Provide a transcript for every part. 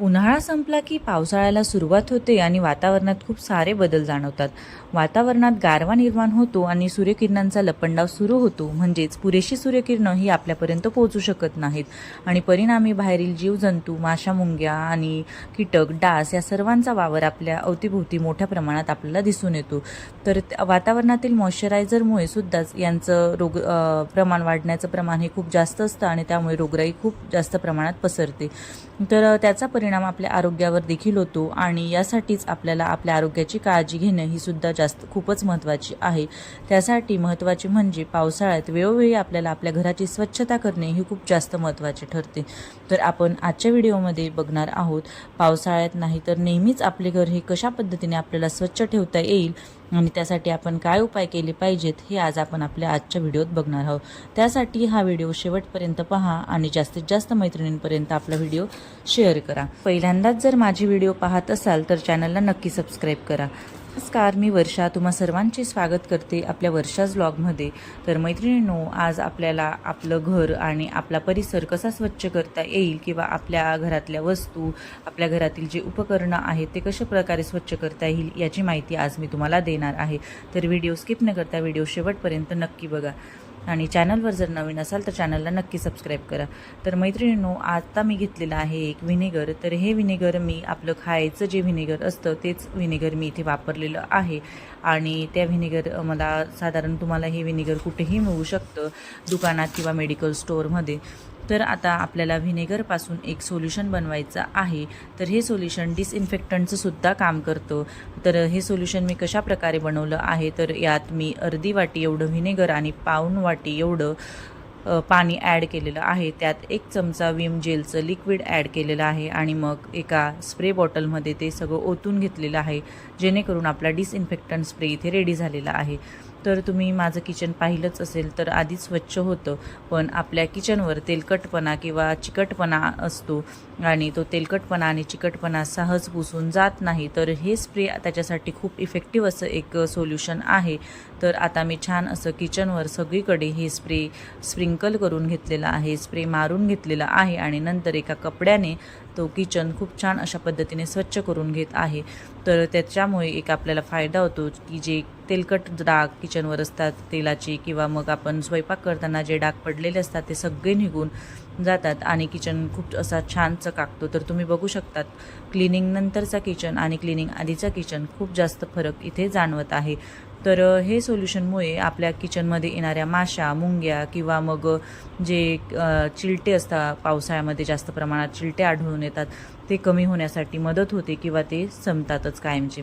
उन्हाळा संपला की पावसाळ्याला सुरुवात होते आणि वातावरणात खूप सारे बदल जाणवतात. वातावरणात गारवा निर्माण होतो आणि सूर्यकिरणांचा लपंडाव सुरू होतो. म्हणजेच पुरेशी सूर्यकिरणं ही आपल्यापर्यंत पोहोचू शकत नाहीत. आणि परिणामी बाहेरील जीवजंतू माशा मुंग्या आणि कीटक डास या सर्वांचा वावर आपल्या अवतीभोवती मोठ्या प्रमाणात आपल्याला दिसून येतो. तर त्या- वातावरणातील मॉइश्चरायझरमुळे सुद्धाच यांचं रोग प्रमाण वाढण्याचं प्रमाण हे खूप जास्त असतं आणि त्यामुळे रोगराई खूप जास्त प्रमाणात पसरते. तर त्याचा परिणाम परिणाम आपल्या आरोग्यावर देखील होतो आणि यासाठीच आपल्याला आपल्या आरोग्याची काळजी घेणं ही सुद्धा जास्त खूपच महत्त्वाची आहे. त्यासाठी महत्त्वाची म्हणजे पावसाळ्यात वेळोवेळी आपल्याला आपल्या घराची स्वच्छता करणे ही खूप जास्त महत्त्वाचे ठरते. तर आपण आजच्या व्हिडिओमध्ये बघणार आहोत पावसाळ्यात नाही तर नेहमीच आपले घर हे कशा पद्धतीने आपल्याला स्वच्छ ठेवता येईल आणि त्यासाठी आपण काय उपाय केले पाहिजेत हे आज आपण आपल्या आजच्या व्हिडिओत बघणार आहोत. त्यासाठी हा व्हिडिओ शेवटपर्यंत पहा आणि जास्तीत जास्त मैत्रिणींपर्यंत आपला व्हिडिओ शेअर करा. पहिल्यांदाच जर माझी व्हिडिओ पाहत असाल तर चॅनलला नक्की सबस्क्राईब करा. नमस्कार मी वर्षा. तुम्हा सर्वांचे स्वागत करते आपल्या वर्षाज ब्लॉगमध्ये. तर मैत्रिणींनो आज आपल्याला आपलं घर आणि आपला परिसर कसा स्वच्छ करता येईल किंवा आपल्या घरातल्या वस्तू आपल्या घरातील जे उपकरणं आहेत ते कशा प्रकारे स्वच्छ करता येईल याची माहिती आज मी तुम्हाला देणार आहे. तर व्हिडिओ स्किप न करता व्हिडिओ शेवटपर्यंत नक्की बघा. आणि चॅनलवर जर नवीन असाल तर चॅनलला नक्की सबस्क्राईब करा. तर मैत्रिणींनो आता मी घेतलेलं आहे एक व्हिनेगर तर हे व्हिनेगर मी आपलं खायचं जे व्हिनेगर असतं तेच व्हिनेगर मी इथे वापरलेलं आहे. आणि त्या व्हिनेगर मला साधारण तुम्हाला हे व्हिनेगर कुठेही मिळू शकतं दुकानात किंवा मेडिकल स्टोअरमध्ये. तर आता आपल्याला व्हिनेगरपासून एक सोल्युशन बनवायचं आहे. तर हे सोल्युशन डिसइन्फेक्टंटचं सुद्धा काम करतं. तर हे सोल्युशन मी कशा प्रकारे बनवलं आहे? तर यात मी अर्धी वाटी एवढं व्हिनेगर आणि पाऊन वाटी एवढं पाणी ॲड केलेलं आहे. त्यात एक चमचा विम जेलचं लिक्विड ॲड केलेलं आहे आणि मग एका स्प्रे बॉटलमध्ये ते सगळं ओतून घेतलेलं आहे जेणेकरून आपला डिसइन्फेक्टंट स्प्रे इथे रेडी झालेला आहे. तर तुम्ही माझं किचन पाहिलंच असेल तर आधीच स्वच्छ होतं. पण आपल्या किचनवर तेलकटपणा किंवा चिकटपणा असतो आणि तो तेलकटपणा आणि चिकटपणा सहज पुसून जात नाही तर हे स्प्रे त्याच्यासाठी खूप इफेक्टिव्ह असं एक सोल्युशन आहे. तर आता मी छान असं किचनवर सगळीकडे हे स्प्रे स्प्रिंकल करून घेतलेलं आहे स्प्रे मारून घेतलेला आहे आणि नंतर एका कपड्याने तो किचन खूप छान अशा पद्धतीने स्वच्छ करून घेत आहे. तर त्याच्यामुळे एक आपल्याला फायदा होतो की जे तेलकट डाग किचनवर असतात तेलाचे किंवा मग आपण स्वयंपाक करताना जे डाग पडलेले असतात ते सगळे निघून जातात आणि किचन खूप असा छान चकाकतो तर तुम्ही बघू शकतात क्लिनिंग नंतरचा किचन आणि क्लिनिंग आधीचा किचन खूप जास्त फरक इथे जाणवत आहे. तर हे सोल्युशनमुळे आपल्या किचनमध्ये येणाऱ्या माशा मुंग्या किंवा मग जे चिलटे असतात पावसाळ्यामध्ये जास्त प्रमाणात चिलटे आढळून येतात ते कमी होण्यासाठी मदत होते किंवा ते संपतातच कायमचे?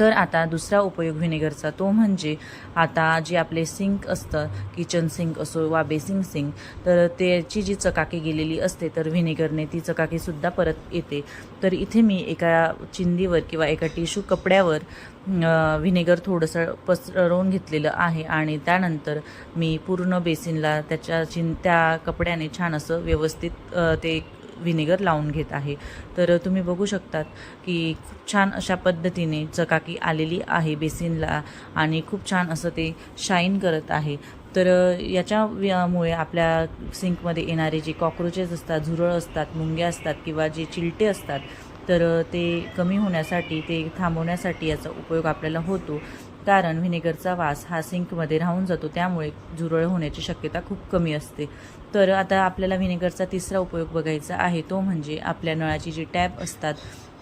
तर आता दुसरा उपयोग व्हिनेगरचा तो म्हणजे आता जे आपले सिंक असतं किचन सिंक असो वा बेसिंग सिंक तर त्याची जी चकाकी गेलेली असते तर व्हिनेगरने ती चकाकीसुद्धा परत येते. तर इथे मी एका चिंदीवर किंवा एका टिश्यू कपड्यावर व्हिनेगर थोडंसं पसरवून घेतलेलं आहे आणि त्यानंतर मी पूर्ण बेसिनला त्याच्या चिं त्या कपड्याने छान असं व्यवस्थित ते व्हिनेगर लावून घेत आहे. तर तुम्ही बघू शकतात की खूप छान अशा पद्धतीने चकाकी आलेली आहे बेसिनला आणि खूप छान असं ते शाईन करत आहे. तर याच्यामुळे आपल्या सिंकमध्ये येणारे जे कॉक्रोचेस असतात झुरळ असतात मुंग्या असतात किंवा जे चिलटे असतात तर ते कमी होण्यासाठी ते थांबवण्यासाठी याचा उपयोग आपल्याला होतो. कारण व्हिनेगरचा वास हा सिंकमध्ये राहून जातो त्यामुळे झुरळ होण्याची शक्यता खूप कमी असते. तर आता आपल्याला व्हिनेगरचा तिसरा उपयोग बघायचा आहे तो म्हणजे आपल्या नळाची जी टॅप असतात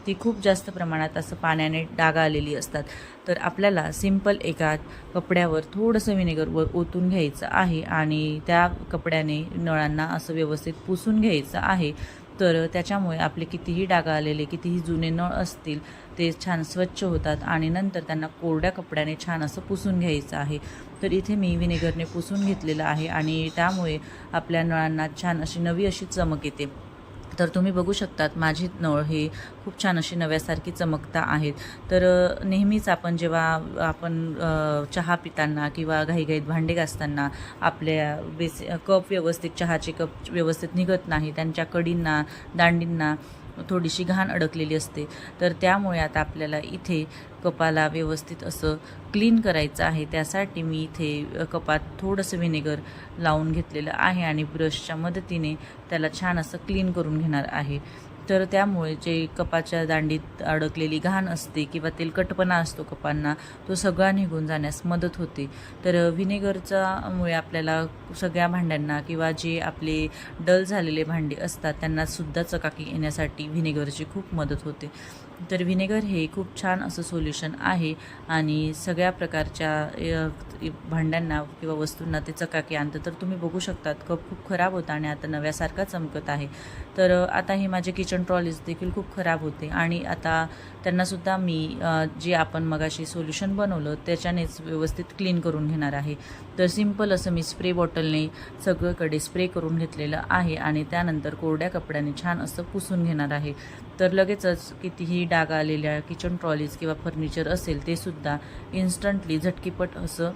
ती खूप जास्त प्रमाणात असं पाण्याने डागा आलेली असतात. तर आपल्याला सिंपल एका कपड्यावर थोडंसं व्हिनेगर वर ओतून घ्यायचं आहे आणि त्या कपड्याने नळांना असं व्यवस्थित पुसून घ्यायचं आहे. तर त्याच्यामुळे आपले कितीही डागा आलेले कितीही जुने नळ असतील ते छान स्वच्छ होतात आणि नंतर त्यांना कोरड्या कपड्याने छान असं पुसून घ्यायचं आहे. तर इथे मी व्हिनेगरने पुसून घेतलेलं आहे आणि त्यामुळे आपल्या नळांना छान अशी नवी अशी चमक येते. तर तुम्ही बघू शकतात माझी नळ हे खूप छान अशी नव्यासारखी चमकता आहेत. तर नेहमीच आपण जेव्हा आपण चहा पिताना किंवा घाईघाईत भांडे घासताना आपल्या बेस कप व्यवस्थित चहाचे कप व्यवस्थित निघत नाही त्यांच्या कडींना दांडींना थोडीशी घाण अडकलेली असते. तर त्यामुळे आता आपल्याला इथे कपाला व्यवस्थित असं क्लीन करायचं आहे. त्यासाठी मी इथे कपात थोडंसं व्हिनेगर लावून घेतलेलं आहे आणि ब्रशच्या मदतीने त्याला छान असं क्लीन करून घेणार आहे. तर त्यामुळे जे कपाच्या दांडीत अडकलेली घाण असते किंवा तेलकटपणा असतो कपांना तो सगळा निघून जाण्यास मदत होते. तर व्हिनेगरचा मुळे आपल्याला सगळ्या भांड्यांना किंवा जे आपले डल झालेले भांडे असतात त्यांनासुद्धा चकाकी येण्यासाठी व्हिनेगरची खूप मदत होते. तर व्हिनेगर हे खूप छान असं सोल्युशन आहे आणि सगळ्या प्रकारच्या भांड्यांना किंवा वस्तूंना ते चकाकी आणतं. तर तुम्ही बघू शकतात कप खूप खराब होता आणि आता नव्यासारखा चमकत आहे. तर आता हे माझे किचन ट्रॉलीज देखील खूप खराब होते आणि आता त्यांनासुद्धा मी जे आपण मगाशी सोल्युशन बनवलं त्याच्यानेच व्यवस्थित क्लीन करून घेणार आहे. तर सिंपल असं मी स्प्रे बॉटलने सगळीकडे स्प्रे करून घेतलेलं आहे आणि त्यानंतर कोरड्या कपड्याने छान असं पुसून घेणार आहे. तर लगेचच कितीही डाग आलेल्या किचन ट्रॉलीज किंवा फर्निचर असेल ते सुद्धा इन्स्टंटली झटकीपट असं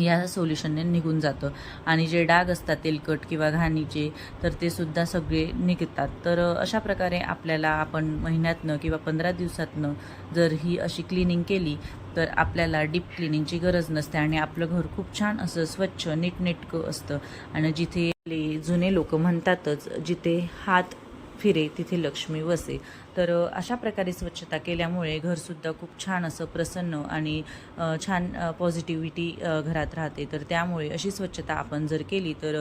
या सोल्युशनने निघून जातं. आणि जे डाग असतात तेलकट किंवा घाणीचे तर ते सुद्धा सगळे निघतात. तर अशा प्रकारे आपल्याला आपण महिन्यातनं किंवा पंधरा दिवसातनं जर ही अशी क्लिनिंग केली तर आपल्याला डीप क्लिनिंगची गरज नसते आणि आपलं घर खूप छान असं स्वच्छ नीटनेटकं असतं. आणि जिथे जुने लोक म्हणतातच जिथे हात फिरे तिथे लक्ष्मी वसे. तर अशा प्रकारे स्वच्छता केल्यामुळे घरसुद्धा खूप छान असं प्रसन्न आणि छान पॉझिटिव्हिटी घरात राहते. तर त्यामुळे अशी स्वच्छता आपण जर केली तर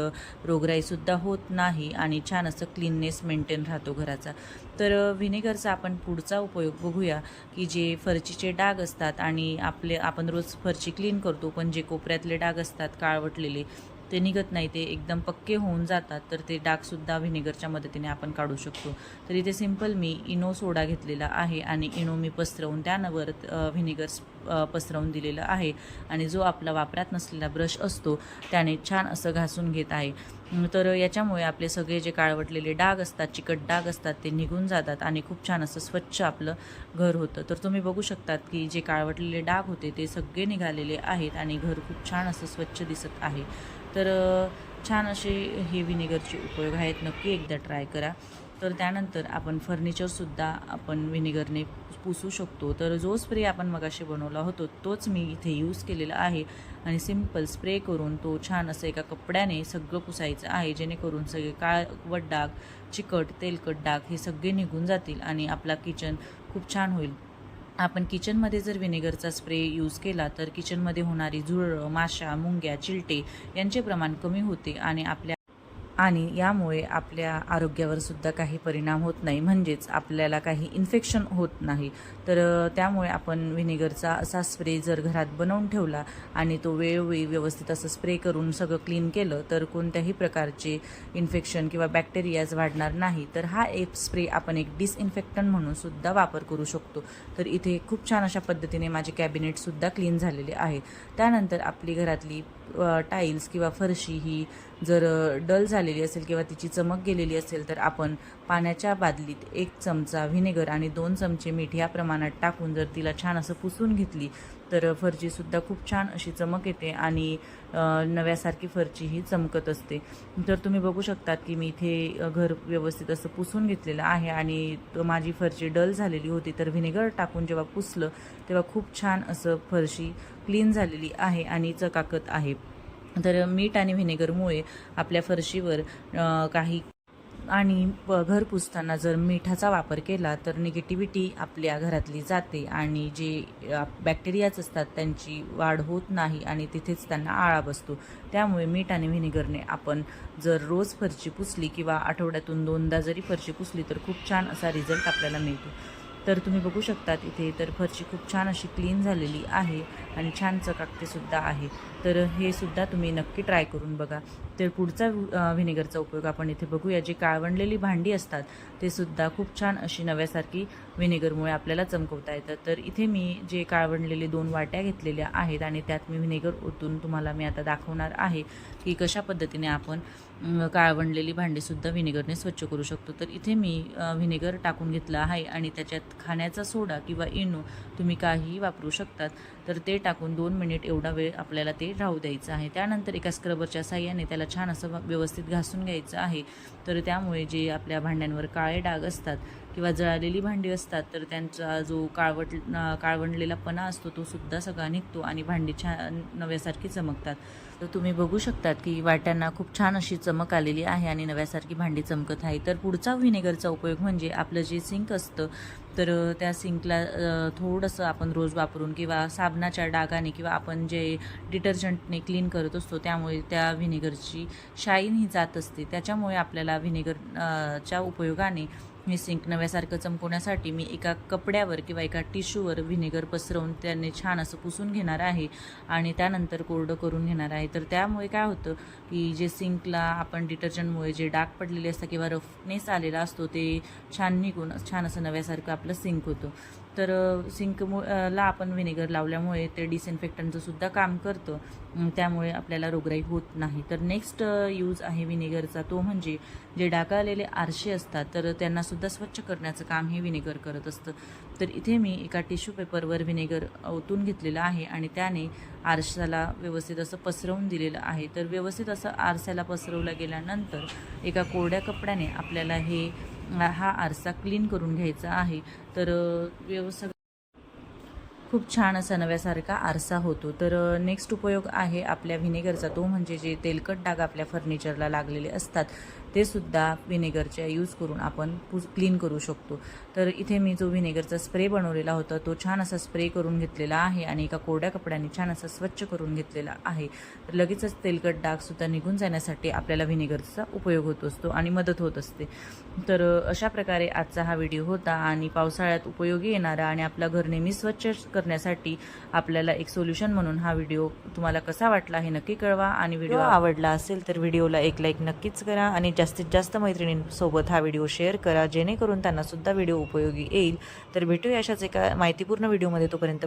रोगराईसुद्धा होत नाही आणि छान असं क्लीननेस मेंटेन राहतो घराचा. तर व्हिनेगरचा आपण पुढचा उपयोग बघूया की जे फरचीचे डाग असतात आणि आपले आपण रोज फरची क्लीन करतो पण जे कोपऱ्यातले डाग असतात काळवटलेले ते निघत नाही ते एकदम पक्के होऊन जातात तर ते डागसुद्धा व्हिनेगरच्या मदतीने आपण काढू शकतो. तर इथे सिंपल मी इनो सोडा घेतलेला आहे आणि इनो मी पसरवून त्यानवर व्हिनेगर पसरवून दिलेलं आहे. आणि जो आपला वापरात नसलेला ब्रश असतो त्याने छान असं घासून घेत आहे. तर याच्यामुळे आपले सगळे जे काळवटलेले डाग असतात चिकट डाग असतात ते निघून जातात आणि खूप छान असं स्वच्छ आपलं घर होतं. तर तुम्ही बघू शकतात की जे काळवटलेले डाग होते ते सगळे निघालेले आहेत आणि घर खूप छान असं स्वच्छ दिसत आहे. तर छान असे हे विनेगरचे उपयोग आहेत. नक्की एकदा ट्राय करा. तर त्यानंतर आपण फर्निचरसुद्धा आपण विनेगरने पुसू शकतो. तर जो स्प्रे आपण मगाशी बनवला होतो तोच मी इथे यूज केलेला आहे आणि सिंपल स्प्रे करून तो छान असं एका कपड्याने सगळं पुसायचं आहे. जेणेकरून सगळे काळवट डाग चिकट तेलकट डाग हे सगळे निघून जातील आणि आपला किचन खूप छान होईल. आपण किचनमध्ये जर व्हिनेगरचा स्प्रे यूज केला तर किचनमध्ये होणारी झुरळं माशा मुंग्या चिलटे यांचे प्रमाण कमी होते आणि आपल्या आणि यामुळे आपल्या आरोग्यावर सुद्धा काही परिणाम होत नाही. म्हणजेच आपल्याला काही इन्फेक्शन होत नाही. तर त्यामुळे आपण व्हिनेगरचा असा स्प्रे जर घरात बनवून ठेवला आणि तो वेळोवेळी व्यवस्थित असं स्प्रे करून सगळं क्लीन केलं तर कोणत्याही प्रकारचे इन्फेक्शन किंवा बॅक्टेरियाज वाढणार नाही. तर हा एक स्प्रे आपण एक डिसइन्फेक्टंट म्हणून सुद्धा वापर करू शकतो. तर इथे खूप छान अशा पद्धतीने माझे कॅबिनेटसुद्धा क्लीन झालेले आहे. त्यानंतर आपली घरातली टाईल्स किंवा फरशी ही जर डल झाली आलेली असेल किंवा तिची चमक गेलेली असेल तर आपण पाण्याच्या बादलीत एक चमचा व्हिनेगर आणि दोन चमचे मीठ या प्रमाणात टाकून जर तिला छान असं पुसून घेतली तर फरचीसुद्धा खूप छान अशी चमक येते आणि नव्यासारखी फरची ही चमकत असते. तर तुम्ही बघू शकतात की मी इथे घर व्यवस्थित असं पुसून घेतलेलं आहे आणि माझी फरची डल झालेली होती तर व्हिनेगर टाकून जेव्हा पुसलं तेव्हा खूप छान असं फरशी क्लीन झालेली आहे आणि चकाकत आहे. तर मीठ आणि व्हिनेगरमुळे आपल्या फरशीवर काही आणि प- घर पुसताना जर मिठाचा वापर केला तर निगेटिव्हिटी आपल्या घरातली जाते आणि जे बॅक्टेरियाज असतात त्यांची वाढ होत नाही आणि तिथेच त्यांना आळा बसतो. त्यामुळे मीठ आणि व्हिनेगरने आपण जर रोज फरशी पुसली किंवा आठवड्यातून दोनदा जरी फरशी पुसली तर खूप छान असा रिझल्ट आपल्याला मिळतो. तर तुम्ही बघू शकता इथे तर फरशी खूप छान अशी क्लीन झालेली आहे आणि छान चकाकतेसुद्धा आहे. तर हे सुद्धा तुम्ही नक्की ट्राय करून बघा. तर पुढचा व्हिनेगरचा उपयोग आपण इथे बघूया. जी काळवंडलेली भांडी असतात ते सुद्धा खूप छान अशी नव्यासारखी व्हिनेगरमुळे आपल्याला चमकवता येतं तर इथे मी जे काळवंडलेले दोन वाट्या घेतलेल्या आहेत आणि त्यात मी व्हिनेगर ओतून तुम्हाला मी आता दाखवणार आहे की कशा पद्धतीने आपण काळवणलेली काळवंडलेली भांडीसुद्धा व्हिनेगरने स्वच्छ करू शकतो. तर इथे मी व्हिनेगर टाकून घेतला आहे आणि त्याच्यात खाण्याचा सोडा किंवा इनो तुम्ही काहीही वापरू शकतात. तर ते टाकून दोन मिनिट एवढा वेळ आपल्याला ते राहू द्यायचं आहे. त्यानंतर एका स्क्रबरच्या साह्याने त्याला छान असं व्यवस्थित घासून घ्यायचं आहे. तर त्यामुळे जे आपल्या भांड्यांवर काळे डाग असतात किंवा जळालेली भांडी असतात तर त्यांचा जो काळवट अं, काळवंडलेला पणा असतो तो सुद्धा सगळा निघतो आणि भांडी छान नव्यासारखी चमकतात. तर तुम्ही बघू शकतात की वाट्यांना खूप छान अशी चमक आलेली आहे आणि नव्यासारखी भांडी चमकत आहे. तर पुढचा व्हिनेगरचा उपयोग म्हणजे आपलं जे सिंक असतं तर त्या सिंकला थोडंसं आपण रोज वापरून किंवा साबणाच्या डागाने किंवा आपण जे डिटर्जंटने क्लीन करत असतो त्यामुळे त्या व्हिनेगरची शाईन ही जात असते. त्याच्यामुळे आपल्याला व्हिनेगर च्या उपयोगाने हे सिंक नव्यासारखं चमकवण्यासाठी मी एका कपड्यावर किंवा एका टिश्यूवर व्हिनेगर पसरवून त्याने छान असं पुसून घेणार आहे आणि त्यानंतर कोरडं करून घेणार आहे. तर त्यामुळे काय होतं की जे सिंकला आपण डिटर्जंटमुळे जे डाग पडलेले असतात किंवा रफनेस आलेला असतो ते छान निघून छान असं नव्यासारखं आपलं सिंक होतं. तर सिंक ला आपण व्हिनेगर लावल्यामुळे ते डिसइन्फेक्टंटचं सुद्धा काम करतं. त्यामुळे आपल्याला रोगराई होत नाही. तर नेक्स्ट यूज आहे व्हिनेगरचा तो म्हणजे जे डागाळलेले आरशे असतात तर त्यांनासुद्धा स्वच्छ करण्याचं काम हे व्हिनेगर करत असतं. तर इथे मी एका टिश्यू पेपरवर व्हिनेगर ओतून घेतलेलं आहे आणि त्याने आरशाला व्यवस्थित असं पसरवून दिलेलं आहे. तर व्यवस्थित असं आरशाला पसरवलं गेल्यानंतर एका कोरड्या कपड्याने आपल्याला हे हा आरसा क्लीन करून घ्यायचा आहे. तर व्यवस्था खूप छान असा नव्यासारखा आरसा होतो. तर नेक्स्ट उपयोग आहे आपल्या व्हिनेगरचा तो म्हणजे जे तेलकट डाग आपल्या फर्निचरला लागलेले असतात. ते सुद्धा व्हिनेगरच्या यूज करून आपण पुस क्लीन करू शकतो. तर इथे मी जो व्हिनेगरचा स्प्रे बनवलेला होता तो छान असा स्प्रे करून घेतलेला आहे आणि एका कोरड्या कपड्याने छान असा स्वच्छ करून घेतलेला आहे. तर लगेचच तेलकट डागसुद्धा निघून जाण्यासाठी आपल्याला व्हिनेगरचा उपयोग होत असतो आणि मदत होत असते. तर अशा प्रकारे आजचा हा व्हिडिओ होता आणि पावसाळ्यात उपयोगी येणारा आणि आपला घर नेहमी स्वच्छ करण्यासाठी आपल्याला एक सोल्युशन म्हणून हा व्हिडिओ तुम्हाला कसा वाटला हे नक्की कळवा आणि व्हिडिओ आवडला असेल तर व्हिडिओला एक लाईक नक्कीच करा आणि जास्तीत जास्त मैत्रिणींसोबत हा व्हिडिओ शेअर करा जेणेकरून त्यांनासुद्धा व्हिडिओ उपयोगी येईल. तर भेटूया अशाच एका माहितीपूर्ण व्हिडिओमध्ये तोपर्यंत.